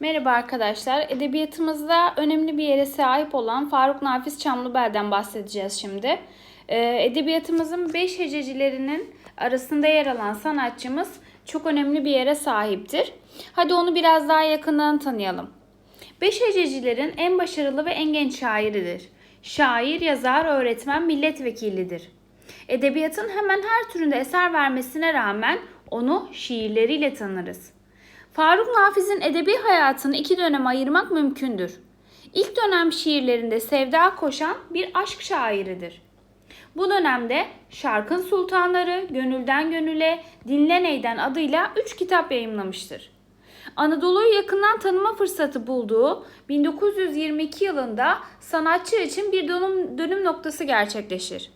Merhaba arkadaşlar. Edebiyatımızda önemli bir yere sahip olan Faruk Nafiz Çamlıbel'den bahsedeceğiz şimdi. Ee, edebiyatımızın beş hececilerinin arasında yer alan sanatçımız çok önemli bir yere sahiptir. Hadi onu biraz daha yakından tanıyalım. Beş hececilerin en başarılı ve en genç şairidir. Şair, yazar, öğretmen, milletvekilidir. Edebiyatın hemen her türünde eser vermesine rağmen onu şiirleriyle tanırız. Faruk Nafiz'in edebi hayatını iki döneme ayırmak mümkündür. İlk dönem şiirlerinde sevda koşan bir aşk şairidir. Bu dönemde Şarkın Sultanları, Gönülden Gönüle, Dinle Neyden adıyla üç kitap yayımlamıştır. Anadolu'yu yakından tanıma fırsatı bulduğu 1922 yılında sanatçı için bir dönüm, dönüm noktası gerçekleşir.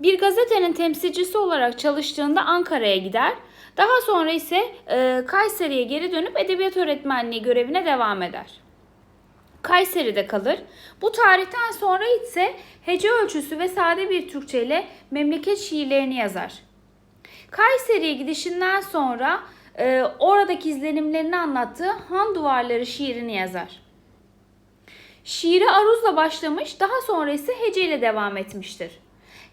Bir gazetenin temsilcisi olarak çalıştığında Ankara'ya gider. Daha sonra ise e, Kayseri'ye geri dönüp edebiyat öğretmenliği görevine devam eder. Kayseri'de kalır. Bu tarihten sonra ise hece ölçüsü ve sade bir Türkçe ile memleket şiirlerini yazar. Kayseri'ye gidişinden sonra e, oradaki izlenimlerini anlattığı Han Duvarları şiirini yazar. Şiiri aruzla başlamış, daha sonra ise heceyle devam etmiştir.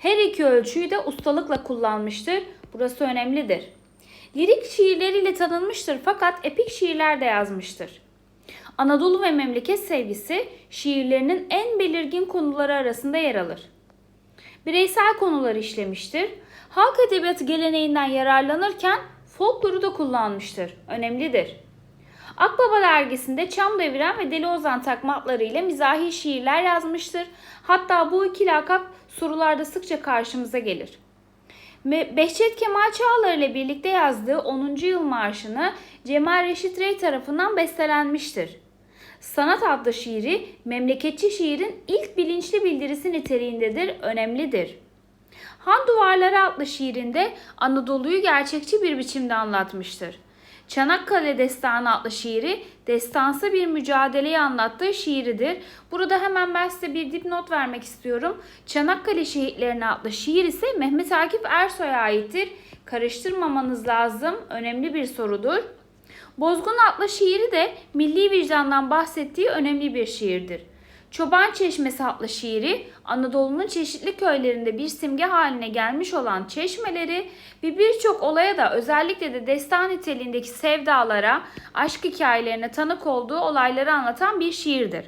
Her iki ölçüyü de ustalıkla kullanmıştır. Burası önemlidir. Lirik şiirleriyle tanınmıştır fakat epik şiirler de yazmıştır. Anadolu ve memleket sevgisi şiirlerinin en belirgin konuları arasında yer alır. Bireysel konuları işlemiştir. Halk edebiyatı geleneğinden yararlanırken folkloru da kullanmıştır. Önemlidir. Akbaba dergisinde Çam Deviren ve Deli Ozan takma adlarıyla mizahi şiirler yazmıştır. Hatta bu iki lakap sorularda sıkça karşımıza gelir. Behçet Kemal Çağlar ile birlikte yazdığı 10. yıl marşını Cemal Reşit Rey tarafından bestelenmiştir. Sanat adlı şiiri memleketçi şiirin ilk bilinçli bildirisi niteliğindedir, önemlidir. Han Duvarları adlı şiirinde Anadolu'yu gerçekçi bir biçimde anlatmıştır. Çanakkale Destanı adlı şiiri destansı bir mücadeleyi anlattığı şiiridir. Burada hemen ben size bir dipnot vermek istiyorum. Çanakkale Şehitlerine adlı şiir ise Mehmet Akif Ersoy'a aittir. Karıştırmamanız lazım. Önemli bir sorudur. Bozgun adlı şiiri de milli vicdandan bahsettiği önemli bir şiirdir. Çoban Çeşmesi adlı şiiri Anadolu'nun çeşitli köylerinde bir simge haline gelmiş olan çeşmeleri ve birçok olaya da özellikle de destan niteliğindeki sevdalara, aşk hikayelerine tanık olduğu olayları anlatan bir şiirdir.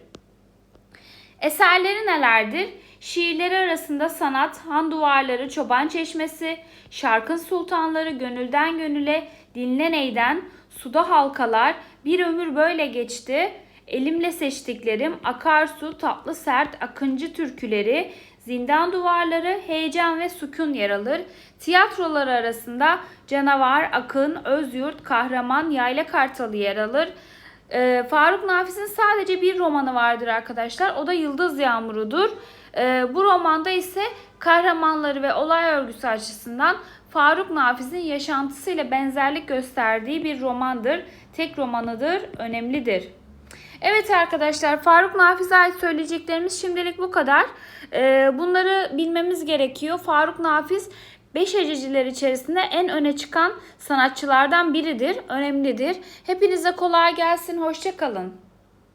Eserleri nelerdir? Şiirleri arasında sanat, han duvarları, çoban çeşmesi, şarkın sultanları, gönülden gönüle, dinle neyden, suda halkalar, bir ömür böyle geçti, elimle seçtiklerim, akarsu, tatlı sert, akıncı türküleri, zindan duvarları, heyecan ve sükun yer alır. Tiyatroları arasında canavar, akın, özyurt, kahraman, yayla kartalı yer alır. Ee, Faruk Nafis'in sadece bir romanı vardır arkadaşlar. O da Yıldız Yağmuru'dur. Ee, bu romanda ise kahramanları ve olay örgüsü açısından Faruk Nafis'in yaşantısıyla benzerlik gösterdiği bir romandır. Tek romanıdır, önemlidir. Evet arkadaşlar Faruk Nafiz'e ait söyleyeceklerimiz şimdilik bu kadar. Ee, bunları bilmemiz gerekiyor. Faruk Nafiz Beş hececiler içerisinde en öne çıkan sanatçılardan biridir, önemlidir. Hepinize kolay gelsin, hoşçakalın.